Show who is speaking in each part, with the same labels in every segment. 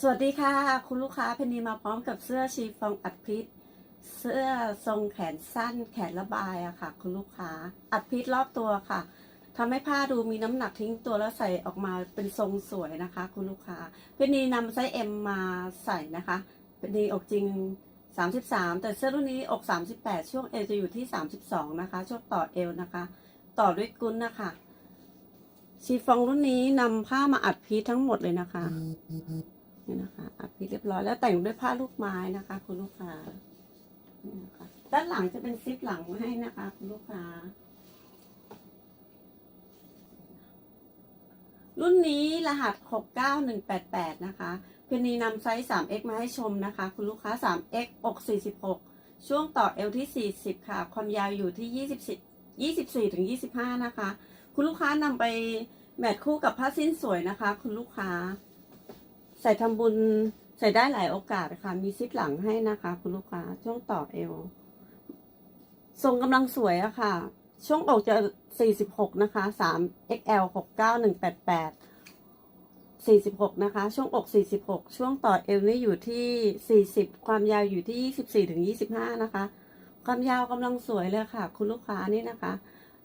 Speaker 1: สวัสดีค่ะ คุณลูกค้าเพนนีมาพร้อมกับเสื้อชีฟองอัดพิษ เสื้อทรงแขนสั้นแขนระบายอะค่ะ คุณลูกค้าอัดพิษรอบตัวค่ะทำให้ผ้าดูมีน้ำหนักทิ้งตัวแล้วใส่ออกมาเป็นทรงสวยนะคะ คุณลูกค้าเพนนีนำไซส์ M มมาใส่นะคะเพนนีอกจริง 33 แต่เสื้อรุ่นนี้อก 38 ช่วงเอวจะอยู่ที่ 32 นะคะ ช่วงต่อเอวนะคะ ต่อด้วยกุ้นนะคะชีฟองรุ่นนี้นำผ้ามาอัดพีททั้งหมดเลยนะคะ นี่นะคะอัดพีทเรียบร้อยแล้วแต่งด้วยผ้าลูกไม้นะคะ คุณลูกค้านี่นะคะด้านหลังจะเป็นซิปหลังให้นะคะ คุณลูกค้า รุ่นนี้รหัส 69188 นะคะเพนนีนำไซส์ 3x มาให้ชมนะคะ คุณลูกค้า 3x อก 46 ช่วงต่อเอวที่ 40 ค่ะ ความยาวอยู่ที่ 24 24ถึง 25 นะคะ คุณลูกค้านำไปแมทคู่กับผ้าสิ้นสวยนะคะ คุณลูกค้า ใส่ทำบุญใส่ได้หลายโอกาสค่ะ มีซิปหลังให้นะคะ คุณลูกค้า ช่วงต่อเอว ทรงกำลังสวยอะค่ะ ช่วงอกจะ 46 นะคะ 3 XL 69188 46 นะคะ ช่วงอก 46 ช่วงต่อเอวนี่อยู่ที่ 40 ความยาวอยู่ที่ 24ถึง25 นะคะ ความยาวกำลังสวยเลยค่ะ คุณลูกค้านี่นะคะ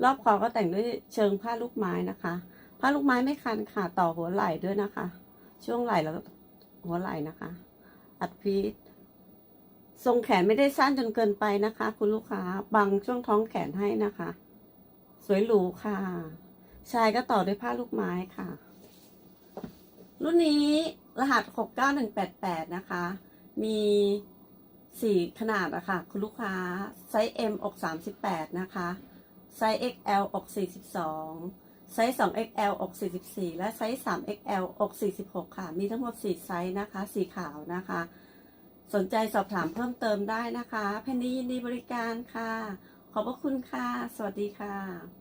Speaker 1: รอบคอก็แต่งด้วยเชิงผ้าลูกไม้นะคะ ผ้าลูกไม้ไม่คันค่ะ ต่อหัวไหล่ด้วยนะคะ ช่วงไหล่แล้วหัวไหล่นะคะ อัดพีททรงแขนไม่ได้สั้นจนเกินไปนะคะ คุณลูกค้าบังช่วงท้องแขนให้นะคะ สวยหรูค่ะ ชายก็ต่อด้วยผ้าลูกไม้ค่ะ รุ่นนี้รหัส 69188 นะคะ มีสี่ขนาดอะค่ะ คุณลูกค้า ไซส์ M อก38 นะคะ ไซส์ XL อก42 ไซส์ 2XL อก 44 และไซส์ 3XL อก 46 ค่ะ มีทั้งหมด 4 ไซส์นะคะ สีขาวนะคะ สนใจสอบถามเพิ่มเติมได้นะคะ เพนนียินดีบริการค่ะ ขอบพระคุณค่ะ สวัสดีค่ะ